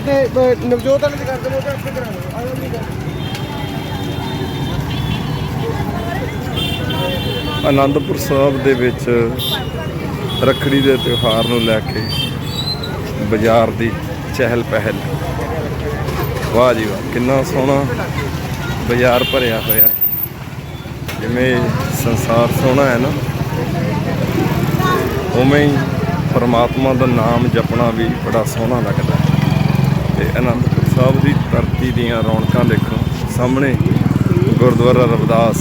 ਆਪਣੇ ਅਹ, ਨਵਜੋਤ ਵਾਲੇ ਚ ਕਰ ਦਿਓ ਤੇ ਆਪੇ ਕਰਾ ਲਓ ਆ ਨਹੀਂ ਕਰ ਆਨੰਦਪੁਰ ਸਾਹਿਬ ਦੇ ਵਿੱਚ ਰੱਖੜੀ ਦੇ ਤਿਉਹਾਰ ਨੂੰ ਲੈ ਕੇ ਬਾਜ਼ਾਰ ਦੀ ਚਹਿਲ ਪਹਿਲ। ਵਾਹ ਜੀ ਵਾਹ ਕਿੰਨਾ ਸੋਹਣਾ ਬਾਜ਼ਾਰ ਭਰਿਆ ਹੋਇਆ। ਜਿਵੇਂ ਸੰਸਾਰ ਸੋਹਣਾ ਹੈ ਨਾ ਉਵੇਂ ਹੀ ਪਰਮਾਤਮਾ ਦਾ ਨਾਮ ਜਪਣਾ ਵੀ ਬੜਾ ਸੋਹਣਾ ਲੱਗਦਾ ਹੈ। ਤੇ ਆਨੰਦਪੁਰ ਸਾਹਿਬ ਦੀ ਧਰਤੀ ਦੀਆਂ ਰੌਣਕਾਂ ਦੇਖੋ, ਸਾਹਮਣੇ ਗੁਰਦੁਆਰਾ ਰਵਿਦਾਸ।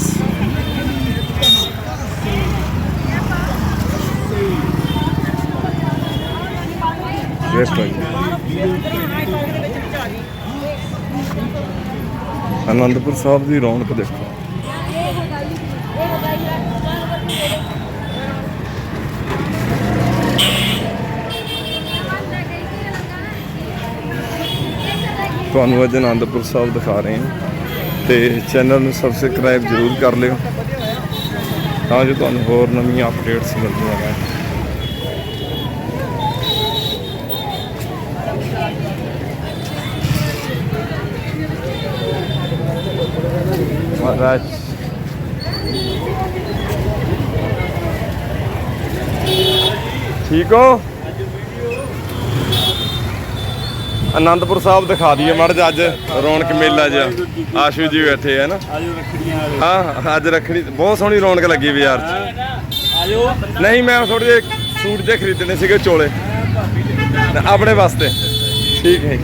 ਅਨੰਦਪੁਰ ਸਾਹਿਬ ਦੀ ਰੌਣਕ ਦੇਖੋ। ਤੁਹਾਨੂੰ ਅੱਜ ਆਨੰਦਪੁਰ ਸਾਹਿਬ ਦਿਖਾ ਰਹੇ ਹਾਂ ਤੇ ਚੈਨਲ ਨੂੰ ਸਬਸਕ੍ਰਾਈਬ ਜ਼ਰੂਰ ਕਰ ਲਿਓ ਤਾਂ ਜੋ ਤੁਹਾਨੂੰ ਹੋਰ ਨਵੀਆਂ ਅਪਡੇਟਸ ਮਿਲਦੀਆਂ ਰਹਿਣ। ਮਹਾਰਾਜ। ਠੀਕ ਹੋ? ਆਨੰਦਪੁਰ ਸਾਹਿਬ ਦਿਖਾ ਦਈਏ ਮੜ ਅੱਜ ਰੌਣਕ ਮੇਲਾ ਜਿਹਾ। ਆਸ਼ੂ ਜੀ ਬੈਠੇ ਹੈ ਨਾ। ਆਜੋ ਰੱਖੜੀਆਂ ਵਾਲੇ। ਹਾਂ ਅੱਜ ਰੱਖੜੀ ਬਹੁਤ ਸੋਹਣੀ ਰੌਣਕ ਲੱਗੀ ਬਾਜ਼ਾਰ 'ਚ ਆਜੋ। ਨਹੀਂ ਮੈਂ ਥੋੜੇ ਜਿਹੇ ਸੂਟ ਜੇ ਖਰੀਦਣੇ ਸੀਗੇ ਚੋਲੇ। ਆਪਣੇ ਵਾਸਤੇ। ਠੀਕ ਹੈ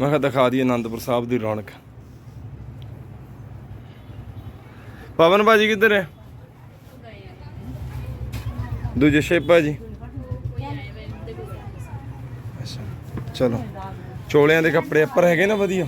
ਮੈਂ ਕਿਹਾ ਦਿਖਾ ਦਈਏ ਆਨੰਦਪੁਰ ਸਾਹਿਬ ਦੀ ਰੌਣਕ। ਪਵਨ ਭਾਜੀ ਕਿੱਧਰ ਹੈ? ਦੂਜੇ ਸ਼ੇਪ ਭਾਜੀ। ਚਲੋ। ਚੋਲਿਆਂ ਦੇ ਕੱਪੜੇ ਉੱਪਰ ਹੈਗੇ ਨਾ ਵਧੀਆ।